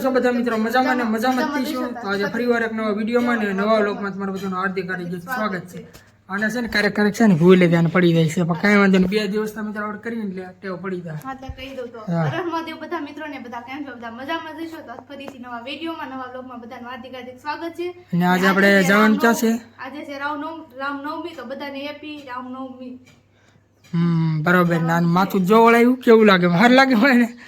કેમ છો બધા મિત્રો? મજામાં ને? મજામાં જ છો તો આજે ફરીવાર એક નવા વિડીયોમાં ને નવા લોકમાં તમારું બધાનું હાર્દિક હાર્દિક સ્વાગત છે. આને છે ને ક્યારેક ક્યારેક છે ને ભૂલે ધ્યાન પડી જાય છે. પણ કાંઈ વાંધો નહીં. બે દિવસ તમે આપણે કરીને એટલે ટેવ પડી જાય. હા તો કહી દઉં તો. હર મહાદેવ બધા મિત્રોને બધા કેમ છો? બધા મજામાં જઈશો તો ફરીથી નવા વિડીયોમાં નવા બ્લોગમાં બધાનું હાર્દિક હાર્દિક સ્વાગત છે. અને આજે આપણે જવાનું ક્યાં છે? આજે છે રામ નવમી તો બધાને હેપી રામનવમી. હમ બરોબર. ના માથું જો વળાયું કેવું લાગે? હાર લાગે હોય ને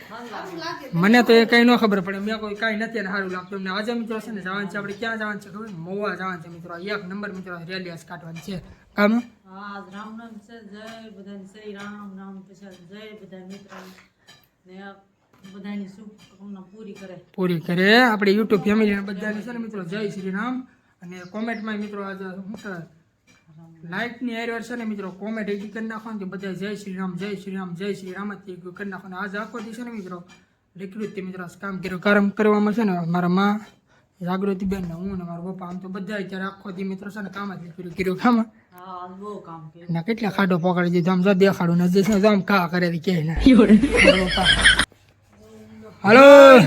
મને તો એ કઈ ન ખબર પડે. મેં કોઈ કાંઈ નથી અને સારું લાગતું. એમને આજે મિત્રો છે ને જવાનું છે આપણે ક્યાં જવાનું છે ખબર? મોવા જવાનું છે મિત્રો. એક નંબર મિત્રો રેલી કાઢવાની છે. કામ પૂરી કરે. પૂરી કરે. આપણે યુટ્યુબ ફેમિલી બધાને છે ને મિત્રો જય શ્રી રામ. અને કોમેન્ટમાં મિત્રો આજે શું કે લાઇકની એરવેર છે ને મિત્રો કોમેન્ટ એકી કરી નાખો ને કે બધા જય શ્રી રામ જય શ્રી રામ જય શ્રી રામ જ કરી નાખો ને આજે આખો દિવસ છે ને મિત્રો વિકૃતિ મિત્રો કામ કર્યું કામ કરવામાં છે ને મારા માં જાગૃતિ બેન ને હું ને મારા પપ્પા આમ તો બધા અત્યારે આખો દી મિત્રો છે ને કામ જ કર્યું કર્યું કામ? ને કેટલા ખાડો પકડી દીધો આમ જો દેખાડું ને જશે જો આમ કા કરે કે ને. હાલો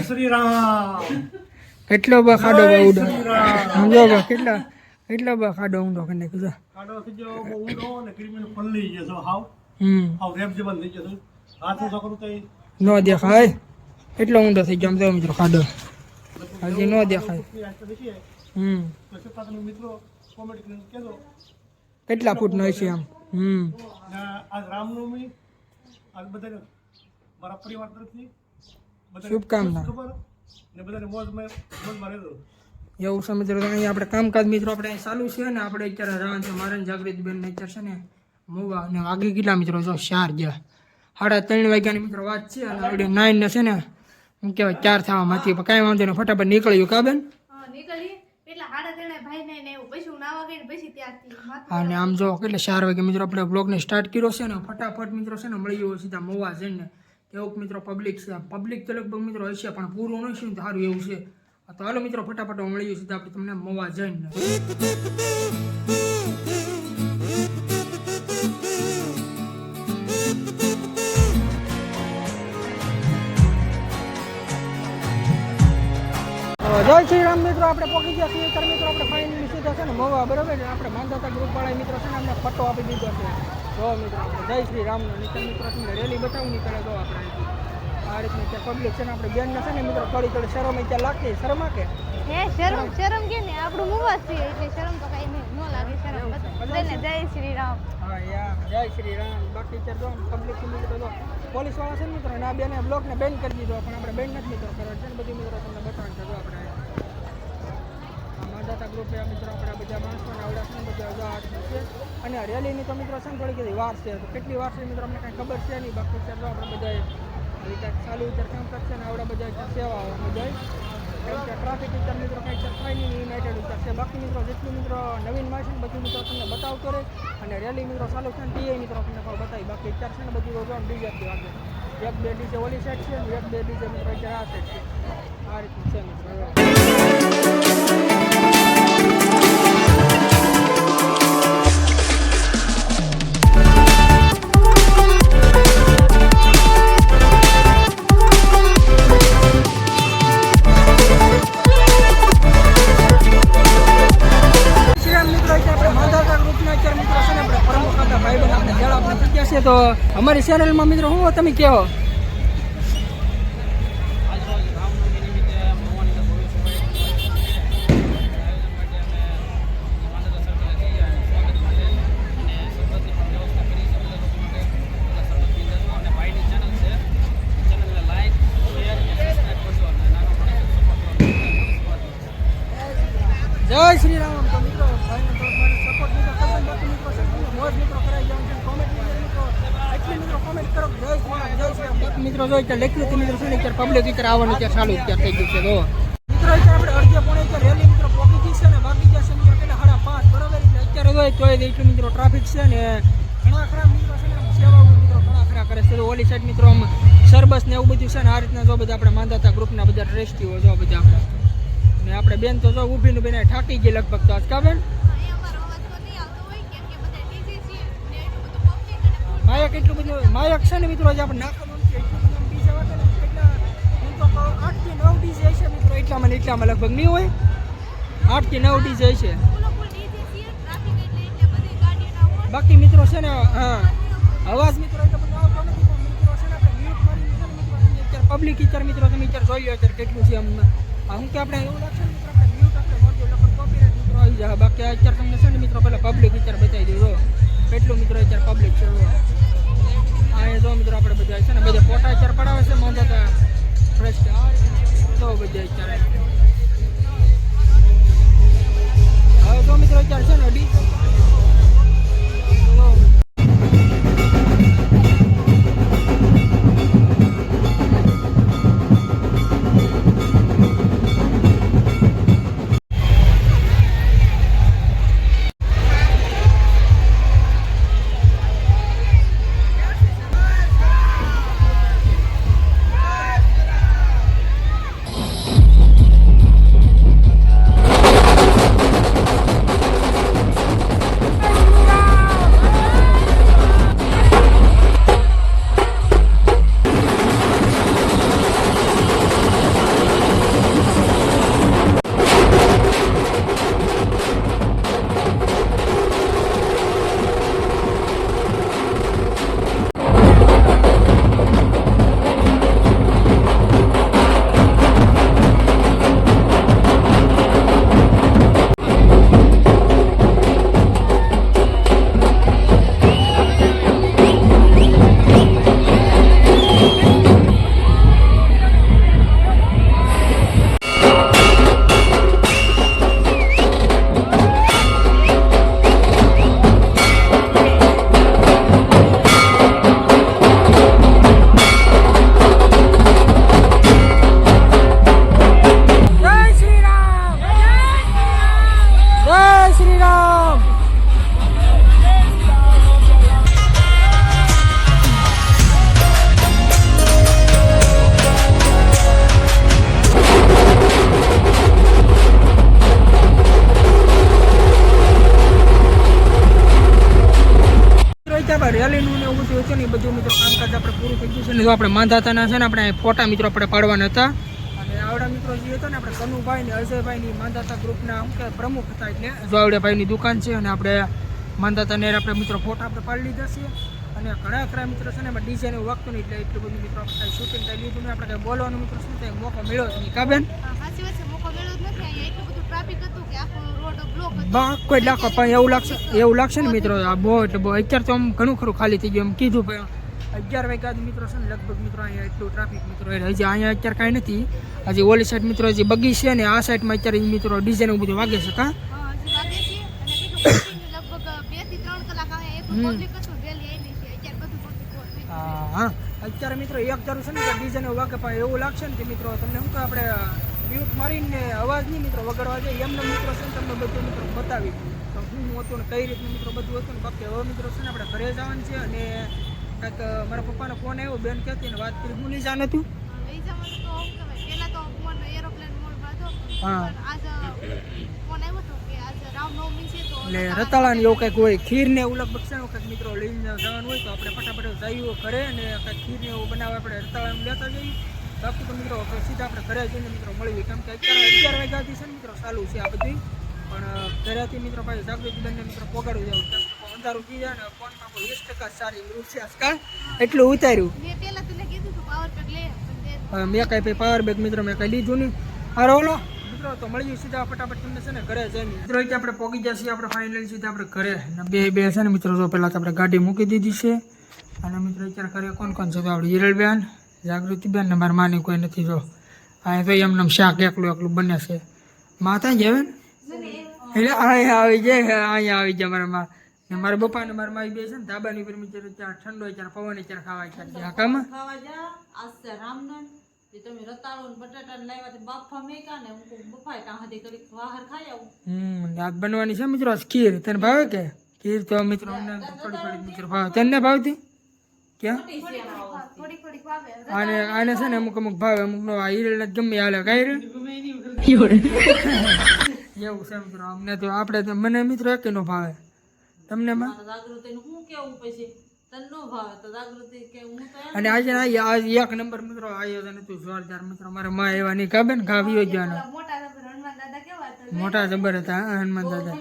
શ્રી રામ. કેટલો બા ખાડો સમજો કેટલા? કેટલો બા ખાડો ઊંડો નહીં નાખ્યો ખાડો થઈ ગયો બહુ ઊંડો ને ક્રિમિનલ પલળી ગયો છો હાવ. હમ. હાવ રેપ જેવા થઈ ગયો છો. હાથનું છોકરું તો ન દેખાય. એટલો ઊંડો થઈ ગયો આમ જો મિત્રો ખાડો. હજી ન દેખાય. હમ. મિત્રો કોમેન્ટ કરીને કહેજો. કેટલા ફૂટ નો છે આમ? હમ. આ આજ રામનવમી આજ બધાને મારા પરિવાર તરફથી શુભકામના. ને બધાને મોજ મોજમાં રહેજો. એવું છે મિત્રો અહીંયા આપણે કામકાજ મિત્રો આપણે અહીં ચાલુ છે ને આપણે અત્યારે જવાનું છે. મારે ને જાગૃતિ અત્યારે છે ને મુવા અને વાગે કેટલા મિત્રો જો ચાર ગયા. સાડા ત્રણ વાગ્યાની મિત્રો વાત છે અને આપણે નાઈન ને છે ને શું કહેવાય ચાર થવા માંથી કાંઈ વાંધો નહીં ફટાફટ નીકળ્યું કા બેન? ને એવું ને અને આમ જો કેટલે ચાર વાગે મિત્રો આપણે બ્લોગને સ્ટાર્ટ કર્યો છે ને ફટાફટ મિત્રો છે ને મળી ગયો સીધા મોવા જઈને. કેવું મિત્રો પબ્લિક છે. પબ્લિક તો લગભગ મિત્રો હશે પણ પૂરું નહીં શું સારું એવું છે. તો હાલો મિત્રો, ફટાફટ મળીએ સીધા આપણે તમને મવા જઈને. જય શ્રી રામ મિત્રો, આપણે પહોંચી ગયા છીએ. ત્યારે મિત્રો, આપણે ફાઇનલી સીધા છે ને મવા, બરાબર? છે આપણે માંધાતા ગ્રુપ વાળા મિત્રો છે ને અમને ફટો આપી દીધો છે. જો મિત્રો જય શ્રી રામનો નીચે મિત્રો, તમને રેલી બતાવું, નીકળે જો આપણે. આ રીતની ત્યાં પબ્લિક છે ને આપણે બેન છે ને મિત્રો થોડી થોડી શરમ ત્યાં લાગતી શરમા કે હે શરમ શરમ કે ને? આપણું મુવા છે એટલે શરમ તો કઈ નહીં ન લાગે શરમ બધાને. જય શ્રી રામ. હા યા. જય શ્રી રામ. બાકી ત્યાં જો પબ્લિક મિત્રો જો પોલીસવાળા છે ને મિત્રો ના આ બ્લોક બ્લોકને બેન કરી દીધો પણ આપણે બેન નથી મિત્રો કરવા છે ને બધી મિત્રો તમને બતાવવાનું છે જો આપણે. આ ગ્રુપે મિત્રો આપણે બધા માણસોને આવડે બધા જો છે. અને રેલીની તો મિત્રો છે ને થોડી બધી વાર છે. તો કેટલી વાર છે મિત્રો અમને કાંઈ ખબર છે નહીં. બાકી છે તો આપણે બધા આવી કાંઈક ચાલુ વિચાર કરશે ને આવડા બધા ત્યાં સેવા આવે બધા કેમ કે ટ્રાફિક વિચાર મિત્રો કંઈક થાય નહીં યુનાઇટેડ વિચાર છે. બાકી મિત્રો, જેટલું મિત્રો નવીનમાં છે ને બધું મિત્રો તમને બતાવતો રહે અને રેલી મિત્રો ચાલુ છે ને એ મિત્રો તમને પણ બતાવી. બાકી વિચાર છે ને બધું જો ડીજે થી વાગે. એક બે ડીજે ઓલી સાઈડ છે એક બે ડીજે મિત્રો અત્યારે આ સેટ છે. આ રીતનું છે મિત્રો. તો અમારી ચેનલમાં મિત્રો હું તમે કહો મિત્રો, જો અત્યારે રામ બાકી મિત્રો ને અત્યારે પબ્લિક અત્યારે આવવાનું ત્યાં ચાલુ અત્યારે થઈ ગયું છે તો મિત્રો, અત્યારે આપણે અડધે પોણે અત્યારે રેલી મિત્રો પહોંચી ગઈ છે ને, બાકી જશે મિત્રો કેટલા સાડા પાંચ, બરોબર? અત્યારે જો તોય દેખ્યું મિત્રો ટ્રાફિક છે ને, ઘણા ખરા મિત્રો છે ને સેવાઓ મિત્રો ઘણા ખરા કરે છે. ઓલી સાઈડ મિત્રો આમ સરબસ ને એવું બધું છે ને, આ રીતના જો બધા આપણે માંદાતા ગ્રુપના બધા ટ્રેસ્ટીઓ જો બધા. આપણે ને આપણે બેન તો જો ઊભી ને બેન ઠાકી ગઈ લગભગ તો આજ, કા અને માયક એટલું બધું માયક છે ને મિત્રો, આજે આપણે નાખવાનું છે. એટલું બધું ડીજે વાગે ને કેટલા હું તો કહું આઠથી નવ ડીજે એટલામાં ને એટલામાં લગભગ નહીં હોય. આઠથી નવ ડીજે છે. બાકી મિત્રો છે ને, હા. અવાજ મિત્રો એટલો બધો આવતો નથી, પણ મિત્રો છે ને, આપણે મ્યુટ મારીને છે ને મિત્રો તમે અત્યારે પબ્લિક ઈચર મિત્રો, તમે ઈચર જોઈ લો અત્યારે કેટલું છે એમ આ હું કે આપણે એવું લાગશે ને મિત્રો, આપણે મ્યુટ આપણે કરજો લખો કોપીરાઇટ મિત્રો આવી જાય. બાકી આ અત્યારે તમને છે ને મિત્રો, પહેલાં પબ્લિક ઈચર બતાવી દઉં જો કેટલું મિત્રો અત્યારે પબ્લિક છે આ જો મિત્રો આપણે બધા છે ને બધા ફોટા ચાર પડાવે છે માંદાતા ફ્રેશ તો બધા અત્યારે. હતું ને એ બધું મિત્રો કામકાજ આપણે પૂરું થઈ ગયું છે ને જો આપણે માંધાતાના છે ને આપણે ફોટા મિત્રો આપણે પાડવાના હતા. અને આવડા મિત્રો જે હતો ને આપણે કનુભાઈ ને અજયભાઈ ની માંધાતા ગ્રુપના અમુક પ્રમુખ હતા એટલે જો આવડે ની દુકાન છે અને આપણે માંધાતા ને આપણે મિત્રો ફોટા આપણે પાડી લીધા છે. અને ઘણા ખરા મિત્રો છે ને એમાં ડિઝાઇન વખત નહીં એટલે એટલું બધું મિત્રો આપણે શૂટિંગ કાંઈ લીધું આપણે કાંઈ બોલવાનું મિત્રો શું થાય, મોકો મળ્યો નહીં. કાબેન કોઈ લાખો પણ એવું લાગશે એવું લાગશે ને મિત્રો આ બહુ એટલે બહુ અત્યારે તો આમ ઘણું ખરું ખાલી થઈ ગયું એમ કીધું પણ અગિયાર વાગ્યા મિત્રો છે ને લગભગ મિત્રો અહીંયા એટલું ટ્રાફિક મિત્રો એટલે હજી અહીંયા અત્યારે કાંઈ નથી હજી ઓલી સાઈડ મિત્રો હજી બગી છે ને આ સાઈડમાં અત્યારે ઈ મિત્રો ડીઝે ને એવું બધું વાગે છે કા હા, હજી વાગે છે અને કેટલું continue લગભગ બેથી ત્રણ કલાક અહીંયા એટલું હમ. public હતું રેલી એની છે અત્યારે બધું public હોય. હા હા અત્યારે મિત્રો એક ધારું છે ને કે ડીઝે ને વાગે પણ એવું લાગશે ને કે મિત્રો તમને શું કે આપણે મ્યુટ મારીને અવાજ નહીં મિત્રો વગાડવા જાય એમને મિત્રો છે તમને બધું મિત્રો બતાવી તો હું હતું ને કઈ રીતનું મિત્રો બધું હતું ને બાકી હવે મિત્રો છે ને આપણે ઘરે જવાનું છે અને કાંઈક મારા પપ્પાનો ફોન આવ્યો બેન કહેતી ને વાત કરી હું લઈ જાણ હતો? તો રતાળા એવું કંઈક હોય ખીર ને એવું લગભગ છે કંઈક મિત્રો લઈને જવાનું હોય તો આપણે ફટાફટ જઈએ ઘરે અને કંઈક ખીર ને એવું બનાવવા આપણે રતાળા લેતા જઈએ. બાકી તો મિત્રો આપણે સીધા આપણે ઘરે જઈને મિત્રો મળીએ. કેમ કે અત્યારે અગિયાર વાગ્યાથી છે ને મિત્રો ચાલુ છે આ બધી પણ ઘરેથી મિત્રો પાસે જાગૃતિ બંને મિત્રો પોગાડું જાવ અંધારું થઈ જાય ને ફોનમાં કોઈ વીસ ટકા સારી રૂપ છે આજકાલ. એટલું ઉતાર્યું. મેં હવે કાંઈ પાવર બેગ મિત્રો મેં કાંઈ લીધું નહીં. હારો ઓલો મિત્રો તો મળી મળીએ સીધા ફટાફટ તમને છે ને ઘરે જઈને. મિત્રો કે આપણે પોગી ગયા છીએ આપણે ફાઇનલ સીધા આપણે ઘરે. બે બે છે ને મિત્રો તો પહેલાં તો આપણે ગાડી મૂકી દીધી છે. અને મિત્રો અત્યારે ઘરે કોણ કોણ છે? તો આપણે હિરલબેન. જાગૃતિબેન ને મારા માની કોઈ નથી જો. અહીંયા તો એમને શાક એકલું એકલું બને છે. માતા જ આવે ને? એટલે અહીંયા આવી જાય અહીંયા આવી જાય મારા માં. ને મારા પપ્પા ને મારા માઈ બે છે ને ધાબાની ઉપર મિત્રો ત્યાં ઠંડો ત્યારે પવન ત્યારે ખાવા ત્યારે કામ? ખાવા જા આજ છે રામનવમી. તે તમે રતાળો ને બટાટા ને લાવ્યા તે બાફા મેકા ને હું બફાય ત્યાં સુધી કરી બહાર ખાઈ આવું. હમ આજ બનવાની છે મિત્રો ખીર. તને ભાવે કે? ખીર તો મિત્રો અમને થોડી થોડી મિત્રો ભાવે. તને ભાવતી? ક્યાં? આને આને છે ને અમુક અમુક ભાવે અમુક નો આ હિરલ ગમે હાલે કઈ એવું છે મિત્રો અમને તો આપણે મને મિત્રો એક નો ભાવે. તમને તો તો અને આજે આ આ એક નંબર મિત્રો આયોજન હતું જોરદાર મિત્રો. મારે માં એવા નહીં કાબે ને? મોટા જબર હનુમાન દાદા કેવા હતા મોટા જબર હતા હા, હનુમાન દાદા.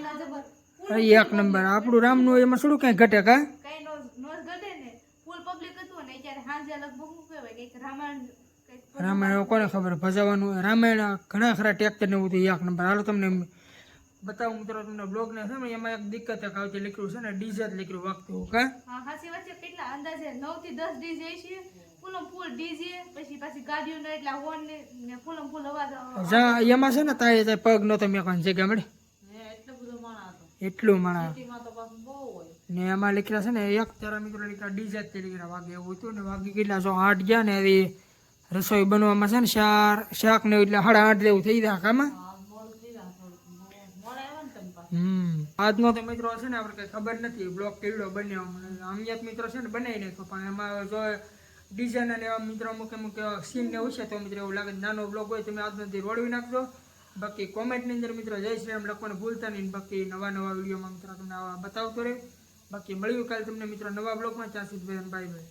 અરે એક નંબર. આપણું રામનું એમાં શું કઈ ઘટે કા કઈ નો નોઝ ગટે ને ફૂલ પબ્લિક હતું ને અત્યારે સાંજે લગભગ શું કહેવાય કંઈક રામાયણ રામાયણ કોને ખબર? ભજાવાનું હોય. રામાયણ ઘણા ખરા ટ્રેક્ટર ને એવું હતું એક નંબર હાલો તમને બતાવું મિત્રો તમને બ્લોગ ને છે ને એમાં એક દિક્કત એક આવતી લખ્યું છે ને ડીઝલ લખ્યું વાગતું કા? હા હાસી વચ્ચે કેટલા અંદાજે? નવથી દસ ડીજે છે. ફૂલમ ફૂલ ડીજે પછી પાછી ગાડીઓના એટલા હોર્ન ને ને ફૂલ અવાજ જા એમાં છે ને તાય તાય પગ નતો મેકવાની જગ્યા મળે? એટલો બધો માણા હતો. એટલું માણા. તો બહુ હોય ને એમાં લખેલા છે ને, એક તારા મિત્રો લખ્યા ડીઝલ તે લખ્યા વાગે એવું હતું ને, વાગે કેટલા સો આઠ ગયા ને એ રસોઈ બનવામાં છે ને શાક શાક ને એટલે સાડા આઠ જેવું થઈ જાય કામાં હમ. આજનો તો મિત્રો છે ને, આપણે કઈ ખબર નથી બ્લોક કેવડો બન્યો. અમિયાત મિત્રો છે ને બનાવી નાખ્યો, પણ એમાં જો ડિઝાઇન અને એવા મિત્રો અમુક અમુક સીન ને હોય તો મિત્રો એવું લાગે નાનો બ્લોગ હોય તમે આજનો રોડવી નાખજો. બાકી કોમેન્ટની અંદર મિત્રો જય શ્રી રામ લખવાનું ભૂલતા નહીં બાકી નવા નવા વિડીયોમાં મિત્રો તમને આવા બતાવતો રહે. બાકી મળ્યું કાલે તમને મિત્રો નવા બ્લોગમાં ત્યાં સુધી બાય બાય